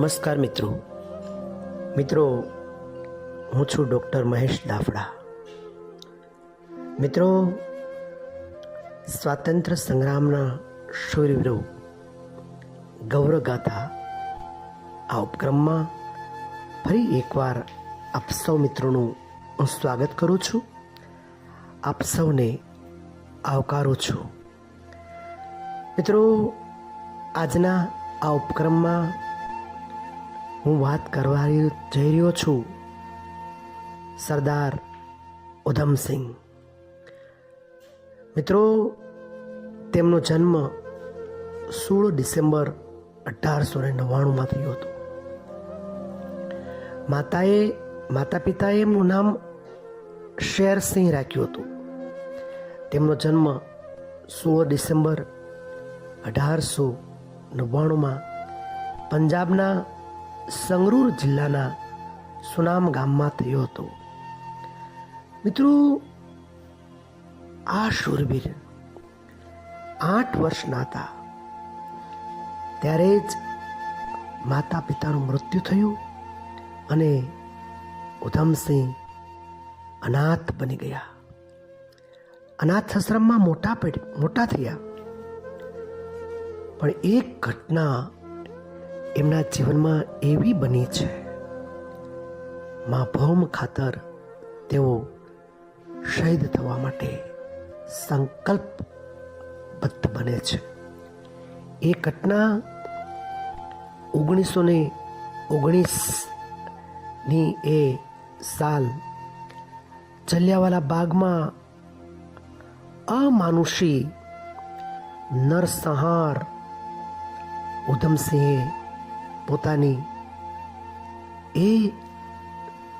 નમસ્કાર મિત્રો. મિત્રો, હું છું ડૉક્ટર મહેશ દાફડા. મિત્રો સ્વાતંત્ર્ય સંગ્રામના શૂરવીરો ગૌરવગાથા આ ઉપક્રમમાં ફરી એકવાર આપ સૌ મિત્રોનું હું સ્વાગત કરું છું. આપ સૌને આવકારું છું. મિત્રો, આજના આ ઉપક્રમમાં હું વાત કરવા જઈ રહ્યો છું. સરદાર ઉધમસિંહ મિત્રો, તેમનો જન્મ સોળ ડિસેમ્બર અઢારસો ને નવ્વાણુંમાં થયો હતો. માતાએ, માતા પિતાએ એમનું નામ શેરસિંહ રાખ્યું હતું. તેમનો જન્મ સોળ ડિસેમ્બર અઢારસો નવ્વાણુંમાં પંજાબના સંગરૂર જિલ્લાના સુનામ ગામમાં થયો હતો. મિત્રો, આ શૂરવીર આઠ વર્ષના હતા. ત્યારે જ માતા પિતાનું મૃત્યુ થયું અને ઉધમસિંહ અનાથ બની ગયા. અનાથ આશ્રમમાં મોટા મોટા થયા. પણ એક ઘટના એમના જીવનમાં એવી બની છે. મા ભૌમ ખાતર તેઓ શહીદ થવા માટે સંકલ્પબદ્ધ બને છે. એ ઘટના ઓગણીસો ને ઓગણીસની એ સાલ જલિયાવાલા બાગમાં અમાનુષી નરસંહાર ઉધમસિંહે પોતાની એ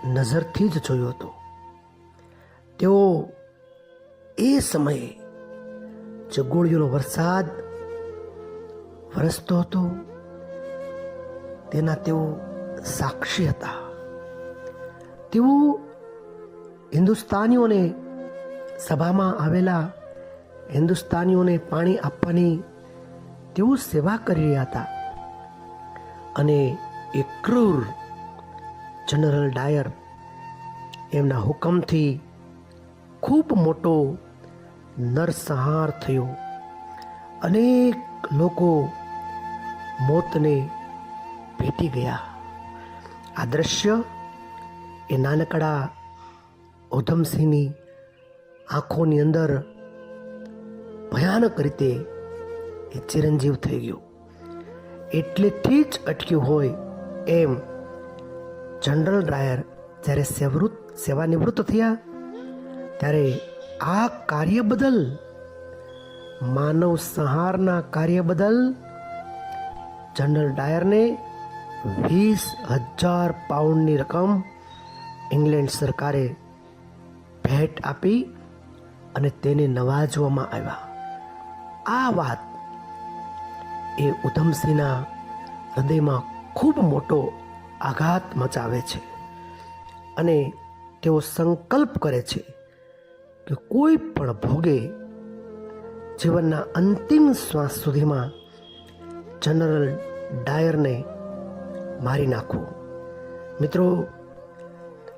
નજરથી જ જોયો હતો. તેઓ એ સમયે જે વરસાદ વરસતો હતો. તેના તેઓ સાક્ષી હતા. તેઓ હિન્દુસ્તાનીઓને સભામાં આવેલા હિન્દુસ્તાનીઓને પાણી આપવાની તેઓ સેવા કરી રહ્યા હતા. અને એ ક્રૂર જનરલ ડાયર એમના હુકમથી ખૂબ મોટો નરસંહાર થયો. અનેક લોકો મોતને ભેટી ગયા. આ દ્રશ્ય એ નાનકડા ઉધમસિંહની આંખોની અંદર ભયાનક રીતે એ ચિરંજીવ થઈ ગયું. એટલેથી જ અટક્યું હોય એમ જનરલ ડાયર જ્યારે સેવૃત સેવાનિવૃત્ત થયા, ત્યારે આ કાર્ય બદલ, માનવ સંહારના કાર્ય બદલ જનરલ ડાયરને વીસ હજાર પાઉન્ડની રકમ ઇંગ્લેન્ડ સરકારે ભેટ આપી અને તેને નવાજવામાં આવ્યા. આ વાત એ ઉધમસિંહના હૃદયમાં ખૂબ મોટો આઘાત મચાવે છે અને તેઓ સંકલ્પ કરે છે કે કોઈ પણ ભોગે જીવનના અંતિમ શ્વાસ સુધીમાં જનરલ ડાયરને મારી નાખવું મિત્રો,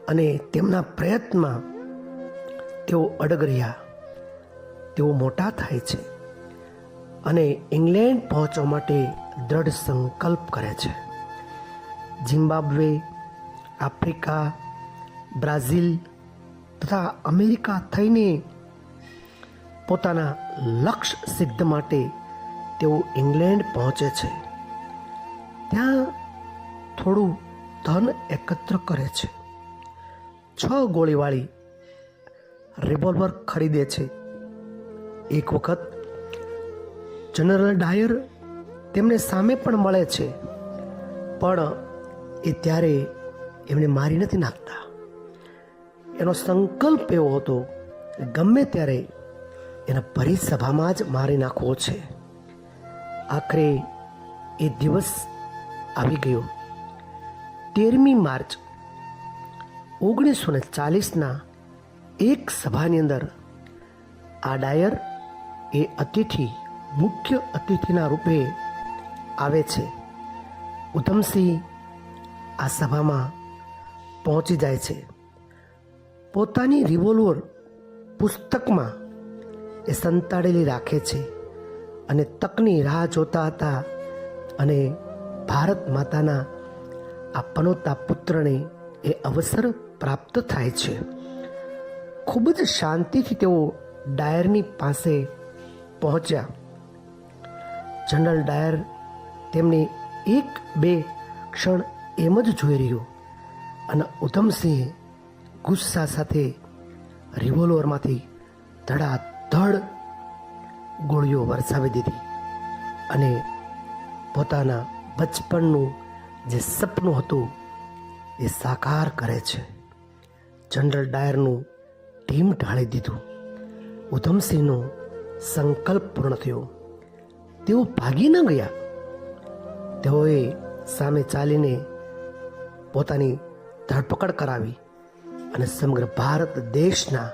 અને તેમના પ્રયત્નમાં તેઓ અડગ રહ્યા. તેઓ મોટા થાય છે. અને ઇંગ્લેન્ડ પહોંચવા માટે દ્રઢ સંકલ્પ કરે છે. ઝિમ્બાબ્વે, આફ્રિકા, બ્રાઝિલ તથા અમેરિકા થઈને પોતાના લક્ષ્ય સિદ્ધ માટે તેઓ ઇંગ્લેન્ડ પહોંચે છે. ત્યાં થોડું ધન એકત્ર કરે છે. છ ગોળીવાળી રિવોલ્વર ખરીદે છે. એક વખત જનરલ ડાયર તેમને સામે પણ મળે છે. પણ એ ત્યારે એમને મારી નથી નાખતા. એનો સંકલ્પ એવો હતો ગમે ત્યારે એના પરિસભામાં જ મારી નાખવો છે. આખરે એ દિવસ આવી ગયો. તેરમી માર્ચ ઓગણીસો ને ચાલીસના એક સભાની અંદર આ ડાયર એ અતિથિ મુખ્ય અતિથિના રૂપે આવે છે. ઉધમસિંહ આ સભામાં પહોંચી જાય છે. પોતાની રિવોલ્વર પુસ્તકમાં એ સંતાડેલી રાખે છે અને તકની રાહ જોતા હતા અને ભારત માતાના આ પનોતા પુત્રને એ અવસર પ્રાપ્ત થાય છે. ખૂબ જ શાંતિથી તેઓ ડાયરની પાસે પહોંચ્યા. જનરલ ડાયર તેમને એક બે ક્ષણ એમ જ જોઈ રહ્યો અને ઉધમસિંહે ગુસ્સા સાથે રિવોલ્વરમાંથી ધડાધડ ગોળીઓ વરસાવી દીધી અને પોતાના બચપણનું જે સપનું હતું એ સાકાર કરે છે. જનરલ ડાયરનું ટીમ ઢાળી દીધું. ઉધમસિંહનો સંકલ્પ પૂર્ણ થયો. તેઓ ભાગી ન ગયા. તેઓએ સામે ચાલીને પોતાની ધરપકડ કરાવી અને સમગ્ર ભારત દેશના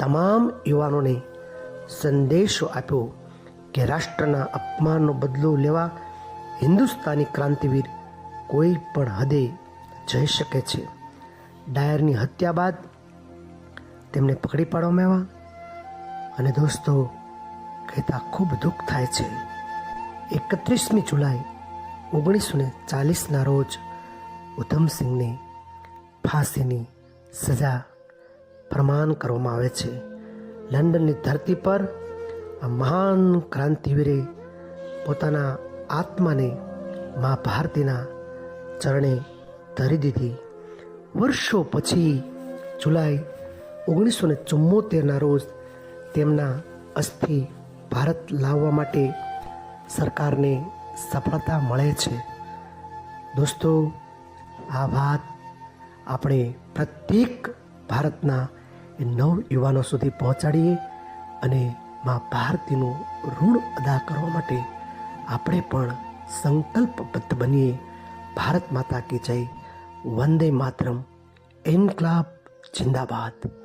તમામ યુવાનોને સંદેશો આપ્યો કે રાષ્ટ્રના અપમાનનો બદલો લેવા હિન્દુસ્તાની ક્રાંતિવીર કોઈ પણ હદે જઈ શકે છે. ડાયરની હત્યા બાદ તેમને પકડી પાડવામાં આવ્યા. અને દોસ્તો કહેતા ખૂબ દુઃખ થાય છે. એકત્રીસમી જુલાઈ ઓગણીસો ને ચાલીસના રોજ ઉધમસિંહને ફાંસીની સજા પ્રમાણ કરવામાં આવે છે. લંડનની ધરતી પર આ મહાન ક્રાંતિવીરે પોતાના આત્માને મા ભારતીના ચરણે ધરી દીધી. વર્ષો પછી, જુલાઈ ઓગણીસો ને ચુમ્મોતેરના રોજ તેમના અસ્થિ ભારત લાવવા માટે સરકારને સફળતા મળે છે. દોસ્તો, આ વાત આપણે પ્રત્યેક ભારતના નવ યુવાનો સુધી પહોંચાડીએ અને મા ભારતીનું ઋણ અદા કરવા માટે આપણે પણ સંકલ્પબદ્ધ બનીએ. ભારત માતા કી જય. વંદે માતરમ. ઇન્કલાબ જિંદાબાદ.